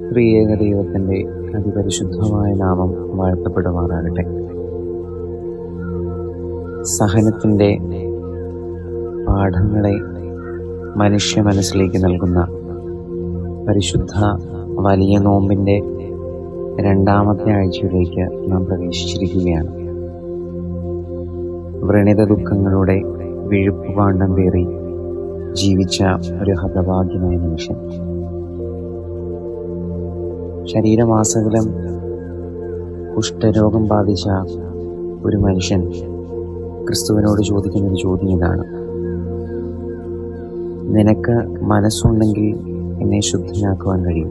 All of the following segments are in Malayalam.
ത്രിയേക ദൈവത്തിന്റെ അതിപരിശുദ്ധമായ നാമം വാഴ്ത്തപ്പെടുമാറാകട്ടെ. സഹനത്തിന്റെ പാഠങ്ങളെ മനുഷ്യ മനസ്സിലേക്ക് നൽകുന്ന പരിശുദ്ധ വലിയ നോമ്പിന്റെ രണ്ടാമത്തെ ആഴ്ചയിലേക്ക് നാം പ്രവേശിച്ചിരിക്കുകയാണ്. വ്രണിത ദുഃഖങ്ങളുടെ വിഴുപ്പുപാണ്ഡം പേറി ജീവിച്ച ഒരു ഹതഭാഗ്യമായ മനുഷ്യൻ. ശരീരമാസകലം കുഷ്ഠരോഗം ബാധിച്ച ഒരു മനുഷ്യൻ ക്രിസ്തുവിനോട് ചോദിക്കുന്ന ഒരു ചോദ്യം ഇതാണ്. നിനക്ക് മനസ്സുണ്ടെങ്കിൽ എന്നെ ശുദ്ധനാക്കുവാൻ കഴിയും.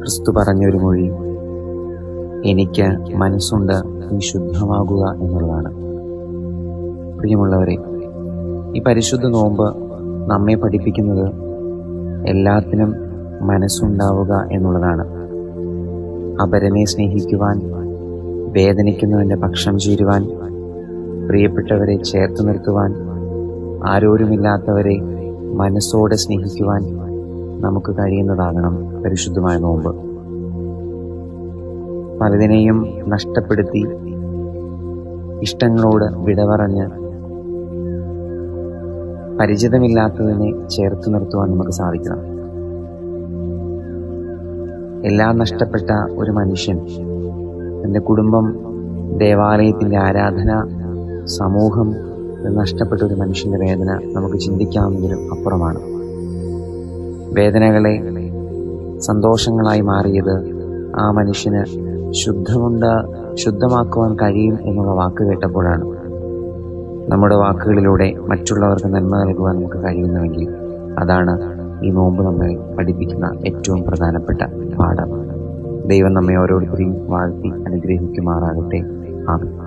ക്രിസ്തു പറഞ്ഞൊരു മൊഴി എനിക്ക് മനസ്സുണ്ട് നീ ശുദ്ധമാകുക എന്നുള്ളതാണ്. പ്രിയമുള്ളവരെ ഈ പരിശുദ്ധ നോമ്പ് നമ്മെ പഠിപ്പിക്കുന്നത് എല്ലാത്തിനും മനസ്സുണ്ടാവുക എന്നുള്ളതാണ്. അപരനെ സ്നേഹിക്കുവാൻ വേദനിക്കുന്നവന്റെ പക്ഷം ചേരുവാൻ പ്രിയപ്പെട്ടവരെ ചേർത്ത് നിർത്തുവാൻ ആരോരുമില്ലാത്തവരെ മനസ്സോടെ സ്നേഹിക്കുവാൻ നമുക്ക് കഴിയുന്നതാകണം പരിശുദ്ധമായ നോമ്പ്. പലതിനെയും നഷ്ടപ്പെടുത്തി ഇഷ്ടങ്ങളോട് വിട പറഞ്ഞ് പരിചിതമില്ലാത്തതിനെ ചേർത്ത് നിർത്തുവാൻ നമുക്ക് സാധിക്കണം. എല്ലാം നഷ്ടപ്പെട്ട ഒരു മനുഷ്യൻ. തന്റെ കുടുംബം ദേവാലയത്തിന്റെ ആരാധന സമൂഹം നഷ്ടപ്പെട്ട ഒരു മനുഷ്യന്റെ വേദന നമുക്ക് ചിന്തിക്കാവുന്നതിലും അപ്പുറമാണ്. വേദനകളെ സന്തോഷങ്ങളായി മാറിയത് ആ മനുഷ്യന് ശുദ്ധമുണ്ട് ശുദ്ധമാക്കുവാൻ കഴിയും എന്നുള്ള വാക്ക് കേട്ടപ്പോഴാണ്. നമ്മുടെ വാക്കുകളിലൂടെ മറ്റുള്ളവർക്ക് നന്മ നൽകുവാൻ നമുക്ക് കഴിയുന്നുവെങ്കിൽ അതാണ് ഈ നോമ്പ് നമ്മെ പഠിപ്പിക്കുന്ന ഏറ്റവും പ്രധാനപ്പെട്ട പാഠമാണ് ദൈവം നമ്മെ ഓരോരുത്തരെയും വാഴ്ത്തി അനുഗ്രഹിക്കുമാറാകട്ടെ. ആമേൻ.